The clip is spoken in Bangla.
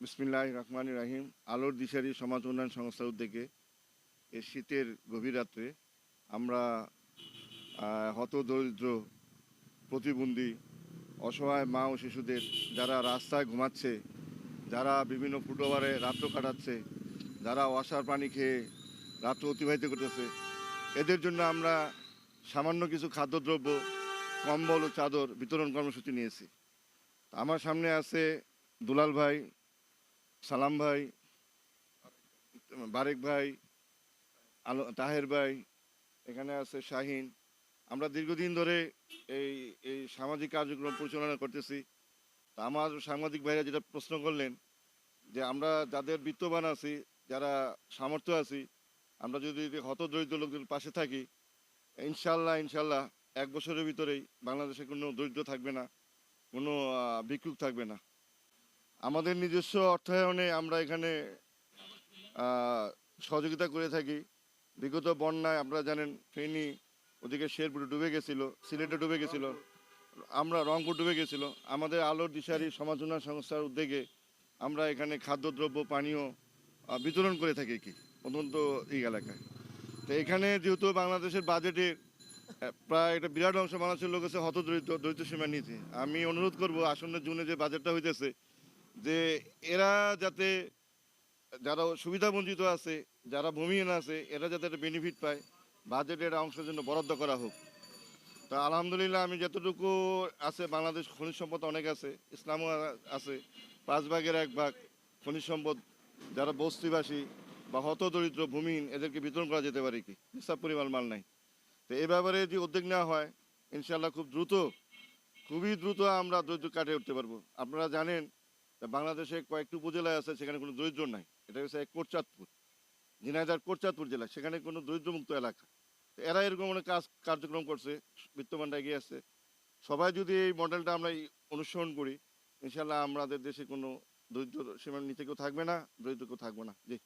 বিসমিল্লাহ রহমান রাহিম। আলোর দিশারি সমাজ উন্নয়ন সংস্থার উদ্যোগে এই শীতের গভীর রাত্রে আমরা হতদরিদ্র প্রতিবন্ধী, অসহায় মা ও শিশুদের যারা রাস্তায় ঘুমাচ্ছে, যারা বিভিন্ন ফুটওভারে রাত্র কাটাচ্ছে, যারা অসার পানি খেয়ে রাত্র অতিবাহিত করতেছে, এদের জন্য আমরা সামান্য কিছু খাদ্যদ্রব্য, কম্বল ও চাদর বিতরণ কর্মসূচি নিয়েছি। আমার সামনে আছে দুলাল ভাই সালাম ভাই, বারেক ভাই, আলো, তাহের ভাই, এখানে আছে শাহিন। আমরা দীর্ঘদিন ধরে এই এই সামাজিক কার্যক্রম পরিচালনা করতেছি। তা আমার সাংবাদিক ভাইরা যেটা প্রশ্ন করলেন যে আমরা যাদের বিত্তবান আছি, যারা সামর্থ্য আছি, আমরা যদি হত দরিদ্র লোকদের পাশে থাকি, ইনশাল্লাহ ইনশাল্লাহ এক বছরের ভিতরেই বাংলাদেশে কোনো দরিদ্র থাকবে না, কোনো ভিক্ষুক থাকবে না। আমাদের নিজস্ব অর্থায়নে আমরা এখানে সহযোগিতা করে থাকি। বিগত বন্যায় আপনারা জানেন, ফেনী ওদিকে শেরপুরে ডুবে গেছিল, সিলেটে ডুবে গেছিল, আমরা রংপুর ডুবে গেছিল। আমাদের আলোর দিশারি সমাজ উন্নয়ন সংস্থার উদ্যোগে আমরা এখানে খাদ্যদ্রব্য, পানীয় বিতরণ করে থাকি কি, অত্যন্ত এই এলাকায়। তো এখানে যেহেতু বাংলাদেশের বাজেটে প্রায় একটা বিরাট অংশ মানুষের লোক আছে হতদরিদ্র, দরিদ্র সীমার নীতি আমি অনুরোধ করব আসন্ন জুনে যে বাজেটটা হইতেছে যে এরা যাতে, যারা সুবিধা বঞ্চিত আছে, যারা ভূমিহীন আছে, এরা যাতে একটা বেনিফিট পায় বাজেটের অংশের জন্য বরাদ্দ করা হোক। তা আলহামদুলিল্লাহ আমি যতটুকু আছে, বাংলাদেশ খনিজ সম্পদ অনেক আছে, ইসলামও আছে, পাঁচ ভাগের এক ভাগ খনিজ সম্পদ, যারা বস্তিবাসী বা হত দরিদ্র ভূমিহীন, এদেরকে বিতরণ করা যেতে পারে কি? হিসাব পরিমাণ মাল নাই। তো এ ব্যাপারে যদি উদ্যোগ নেওয়া হয় ইনশাল্লাহ খুব দ্রুত, খুবই দ্রুত আমরা দরিদ্র কাটিয়ে উঠতে পারব। আপনারা জানেন বাংলাদেশে কয়েকটি উপজেলায় আছে, সেখানে কোনো দরিদ্র নাই। এটা হচ্ছে এক কোটচাঁদপুর ঝিনাইদার কোটচাঁদপুর জেলা, সেখানে কোনো দরিদ্রমুক্ত এলাকা। এরা এরকম অনেক কাজ, কার্যক্রম করছে বিত্তমান এগিয়ে আছে। সবাই যদি এই মডেলটা আমরা অনুসরণ করি ইনশাল্লাহ আমাদের দেশে কোনো দরিদ্র সীমার নিচে কেউ থাকবে না, দরিদ্র কেউ থাকবে না। জি।